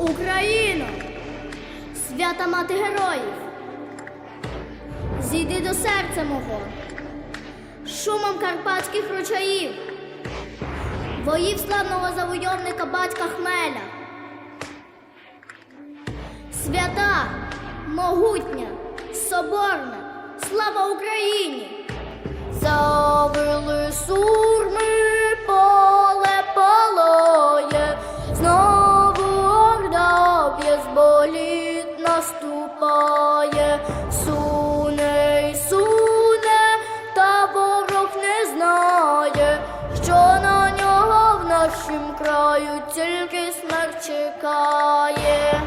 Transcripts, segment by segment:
Україно, свята мати героїв, зійди до серця мого, шумом карпатських ручаїв, воїв славного завойовника батька Хмеля. Свята, могутня, соборна, слава Україні! Завили краю тільки смерть чекає.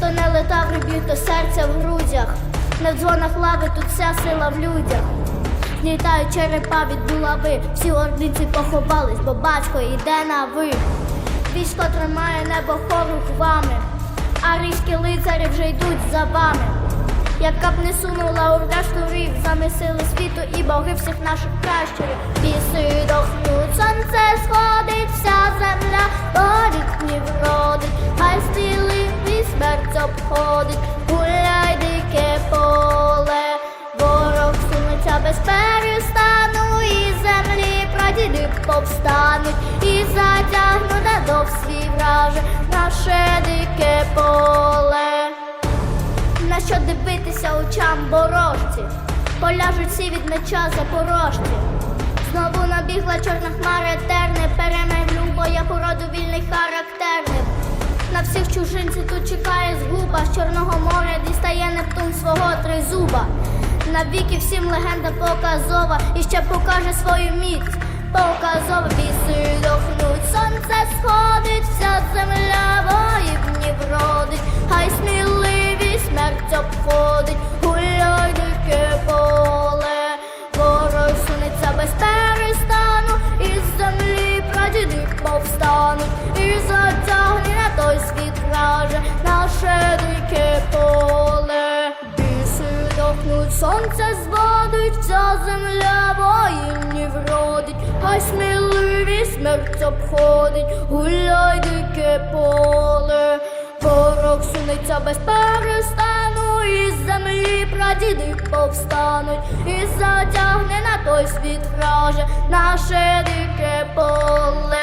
То не лета грибів, то серця в грудях, не в дзвонах лави, тут вся сила в людях. Злітають черепа від булави, всі ординці поховались, бо батько йде на ви. Військо тримає небо поруч вами, а різькі лицарі вже йдуть за вами. Яка б не сунула орда штурів, замісили світу і боги всіх наших пращурів. Ліси дохнуть, сонце сходить, вся земля горить, днів родить, хай стіли і смерть обходить, гуляй дике поле, ворог сунеться без перестану, і землі прадіди повстануть, і затягнуть до свій враже наше дике поле. Що дивитися очам ворожці, поляжуть всі від меча запорожці. Знову набігла чорна хмара терне, перемер любоя породу вільний характерник. На всіх чужинців тут чекає згуба, з Чорного моря дістає Нептун свого тризуба. Навіки всім легенда показова і ще покаже свою міць. Показова біси враже наше дике поле. Біси дохнуть, сонце зводить, вся земля воїнів родить, хай сміливість смерть обходить, гуляй дике поле, ворог сунеться без перестану, із землі прадіди повстануть, і затягне на той світ враже наше дике поле.